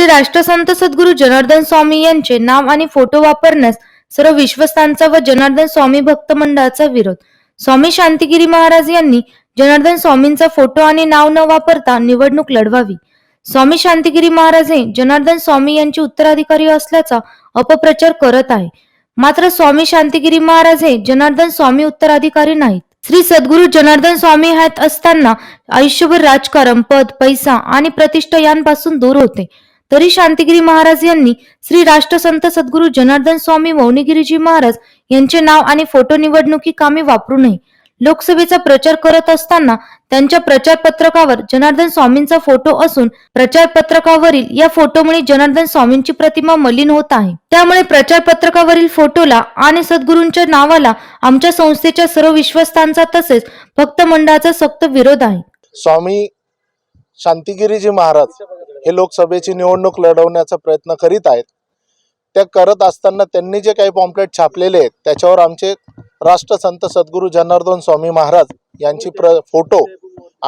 श्री राष्ट्रसंत सद्गुरू जनार्दन स्वामी यांचे नाव आणि फोटो वापरण्यास सर्व विश्वस्तांचा व जनार्दन स्वामी भक्त मंडळाचा विरोध. स्वामी शांतिगिरी महाराज यांनी जनार्दन स्वामींचा फोटो आणि नाव न वापरता निवडणूक लढवावी. स्वामी शांतिगिरी महाराज हे जनार्दन स्वामी यांचे उत्तराधिकारी असल्याचा अपप्रचार करत आहे. मात्र स्वामी शांतिगिरी महाराज हे जनार्दन स्वामी उत्तराधिकारी नाहीत. श्री सद्गुरु जनार्दन स्वामी हयात असताना आयुष्यभर राजकारण पद पैसा आणि प्रतिष्ठा यांपासून दूर होते. तरी शांतिगिरी महाराज यांनी श्री राष्ट्रसंत सद्गुरू जनार्दन स्वामी मौनीगिरीजी महाराज यांचे नाव आणि फोटो निवडणुकी कामी वापरू नये. लोकसभेचा प्रचार करत असताना त्यांच्या प्रचार पत्रकावर जनार्दन स्वामींचा फोटो असून प्रचार पत्रकावरील या फोटोमुळे जनार्दन स्वामींची प्रतिमा मलिन होत आहे. त्यामुळे प्रचार पत्रकावरील फोटोला आणि सद्गुरूंच्या नावाला आमच्या संस्थेच्या सर्व विश्वस्तांचा तसेच भक्त मंडळाचा सक्त विरोध आहे. स्वामी शांतिगिरीजी महाराज. हे लोकसभेची निवडणूक लढवण्याचा प्रयत्न करीत आहेत. त्या करत असताना त्यांनी जे काही पॉम्पलेट छापलेले आहेत त्याच्यावर आमचे राष्ट्रसंत सद्गुरू जनार्दन स्वामी महाराज यांची प्र फोटो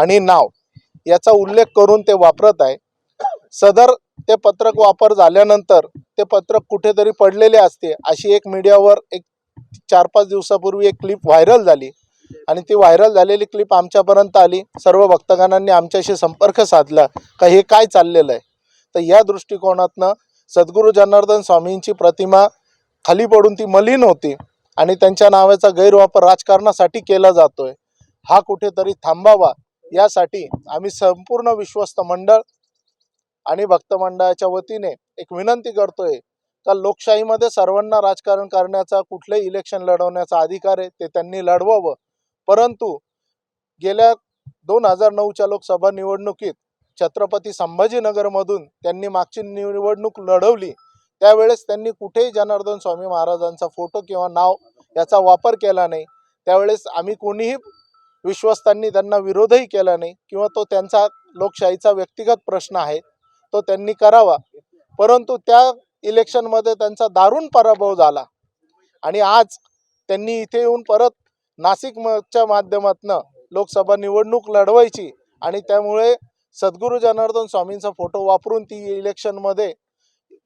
आणि नाव याचा उल्लेख करून ते वापरत आहे. सदर ते पत्रक वापर झाल्यानंतर ते पत्रक कुठेतरी पडलेले असते. अशी एक मीडियावर एक चार पाच दिवसापूर्वी एक क्लिप व्हायरल झाली. आणि ती व्हायरल झालेली क्लिप आमच्यापर्यंत आली. सर्व भक्तगणांनी आमच्याशी संपर्क साधला. का हे काय चाललेलं आहे? तर या दृष्टिकोनातनं सद्गुरू जनार्दन स्वामींची प्रतिमा खाली पडून ती मलिन होती आणि त्यांच्या नावाचा गैरवापर राजकारणासाठी केला जातोय. हा कुठेतरी थांबावा यासाठी आम्ही संपूर्ण विश्वस्त मंडळ आणि भक्तमंडळाच्या वतीने एक विनंती करतोय का लोकशाहीमध्ये सर्वांना राजकारण करण्याचा कुठलंही इलेक्शन लढवण्याचा अधिकार आहे ते त्यांनी लढवावं. परंतु गेल्या दोन हजार नऊच्या लोकसभा निवडणुकीत छत्रपती संभाजीनगरमधून त्यांनी मागची निवडणूक लढवली त्यावेळेस त्यांनी कुठेही जनार्दन स्वामी महाराजांचा फोटो किंवा नाव याचा वापर केला नाही. त्यावेळेस आम्ही कोणीही विश्वस्तांनी त्यांना विरोधही केला नाही किंवा तो त्यांचा लोकशाहीचा व्यक्तिगत प्रश्न आहे तो त्यांनी करावा. परंतु त्या इलेक्शनमध्ये त्यांचा दारुण पराभव झाला. आणि आज त्यांनी इथे येऊन परत नाशिकच्या माध्यमातनं लोकसभा निवडणूक लढवायची आणि त्यामुळे सद्गुरू जनार्दन स्वामींचा फोटो वापरून ती इलेक्शनमध्ये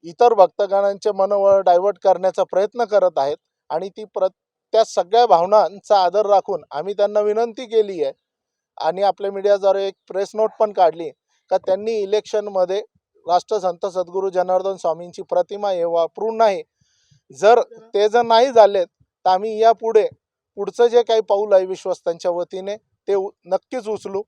इतर भक्तगणांचे मनोबळ डायव्हर्ट करण्याचा प्रयत्न करत आहेत आणि ती प्र त्या सगळ्या भावनांचा आदर राखून आम्ही त्यांना विनंती केली आहे आणि आपल्या मीडियाद्वारे एक प्रेस नोट पण काढली का त्यांनी इलेक्शनमध्ये राष्ट्रसंत सद्गुरू जनार्दन स्वामींची प्रतिमा हे वापरून नाही जर ते जर नाही झालेत तर आम्ही यापुढे पुढचं जे काही पाऊल आहे विश्वस्तांच्या वतीने ते नक्कीच उचलू.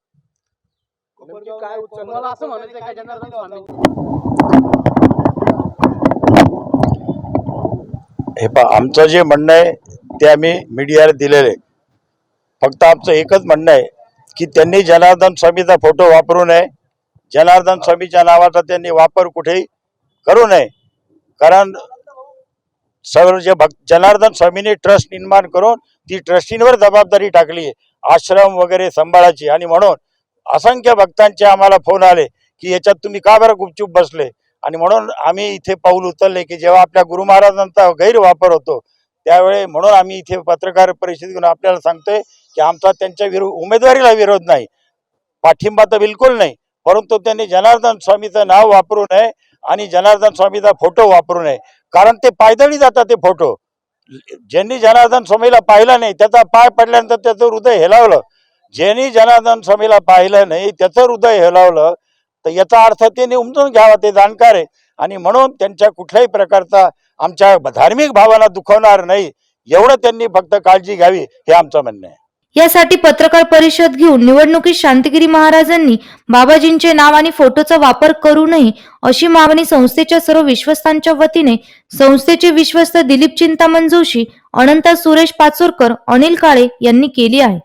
हे पहा आमचं जे म्हणणं आहे ते आम्ही मीडियाला दिलेलं आहे. फक्त आमचं एकच म्हणणं आहे की त्यांनी जनार्दन स्वामीचा फोटो वापरू नये. जनार्दन स्वामीच्या नावाचा त्यांनी वापर कुठेही करू नये. कारण सर्व जे भक्त जनार्दन स्वामीने ट्रस्ट निर्माण करून ती ट्रस्टींवर जबाबदारी टाकली आहे आश्रम वगैरे सांभाळायची. आणि म्हणून असंख्य भक्तांचे आम्हाला फोन आले की याच्यात तुम्ही का बरं गुपचूप बसले? आणि म्हणून आम्ही इथे पाऊल उचलले की जेव्हा आपल्या गुरु महाराजांचा गैरवापर होतो त्यावेळी म्हणून आम्ही इथे पत्रकार परिषद घेऊन आपल्याला सांगतोय की आमचा त्यांच्या विरोध उमेदवारीला विरोध नाही. पाठिंबा तर बिलकुल नाही परंतु त्यांनी जनार्दन स्वामीचं नाव वापरू नये आणि जनार्दन स्वामीचा फोटो वापरू नये. कारण ते पायदळी जातात ते फोटो. ज्यांनी जनार्दन स्वामीला पाहिलं नाही त्याचा पाय पडल्यानंतर त्याचं हृदय हेलावलं ज्यांनी जनार्दन स्वामीला पाहिलं नाही त्याचं हृदय हेलावलं तर याचा अर्थ त्यांनी उमजून घ्यावा ते जाणकार आहे. आणि म्हणून त्यांच्या कुठल्याही प्रकारचा आमच्या धार्मिक भावना दुखवणार नाही एवढं त्यांनी फक्त काळजी घ्यावी हे आमचं म्हणणं आहे. यासाठी पत्रकार परिषद घेऊन निवडणुकीत शांतिगिरी महाराजांनी बाबाजींचे नाव आणि फोटोचा वापर करू नये अशी मागणी संस्थेच्या सर्व विश्वस्तांच्या वतीने संस्थेचे विश्वस्त दिलीप चिंतामण जोशी अनंता सुरेश पाचोरकर अनिल काळे यांनी केली आहे.